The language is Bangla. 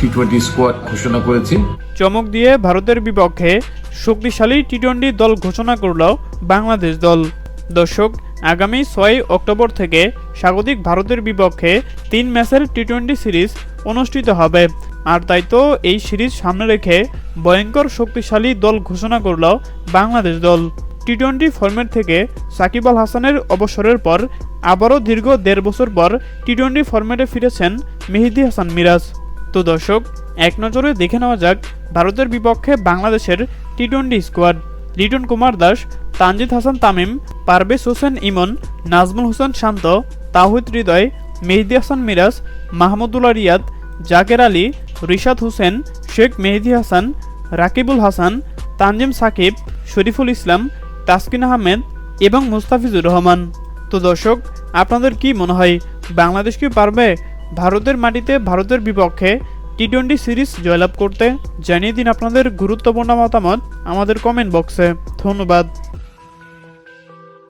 টি টোয়েন্টি স্কোয়াড ঘোষণা করেছে। চমক দিয়ে ভারতের বিপক্ষে শক্তিশালী টি টোয়েন্টি দল ঘোষণা করল বাংলাদেশ দল। দর্শক, আগামী ছয় অক্টোবর থেকে স্বাগতিক ভারতের বিপক্ষে তিন ম্যাচের টি টোয়েন্টি সিরিজ অনুষ্ঠিত হবে। আর তাই তো এই সিরিজ সামনে রেখে ভয়ঙ্কর শক্তিশালী দল ঘোষণা করল বাংলাদেশ দল। টি টোয়েন্টি ফর্মেট থেকে সাকিব আল হাসানের অবসরের পর আবারও দীর্ঘ দেড় বছর পর টি টোয়েন্টি ফর্মেটে ফিরেছেন মেহেদি হাসান মিরাজ। তো দর্শক, এক নজরে দেখে নেওয়া যাক ভারতের বিপক্ষে বাংলাদেশের T twenty squad. Liton Kumar Das, Tanzid Hasan Tamim, Parvez Hossain Emon, Najmul Hossain Shanto, Towhid Hridoy, Mehedi Hasan Miraz, Mahmudullah Riyad, Jaker Ali, Rishad Hossain, Sheikh Mehedi Hasan, Rakibul Hasan, Tanzim Sakib, Shoriful Islam, Taskin Ahmed এবং মুস্তাফিজুর রহমান। তো দর্শক, আপনাদের কি মনে হয়, বাংলাদেশ কি পারবে ভারতের মাটিতে ভারতের বিপক্ষে টি টোয়েন্টি সিরিজ জয়লাভ করতে জানিয়ে দিন আপনাদের গুরুত্বপূর্ণ মতামত আমাদের কমেন্ট বক্সে ধন্যবাদ।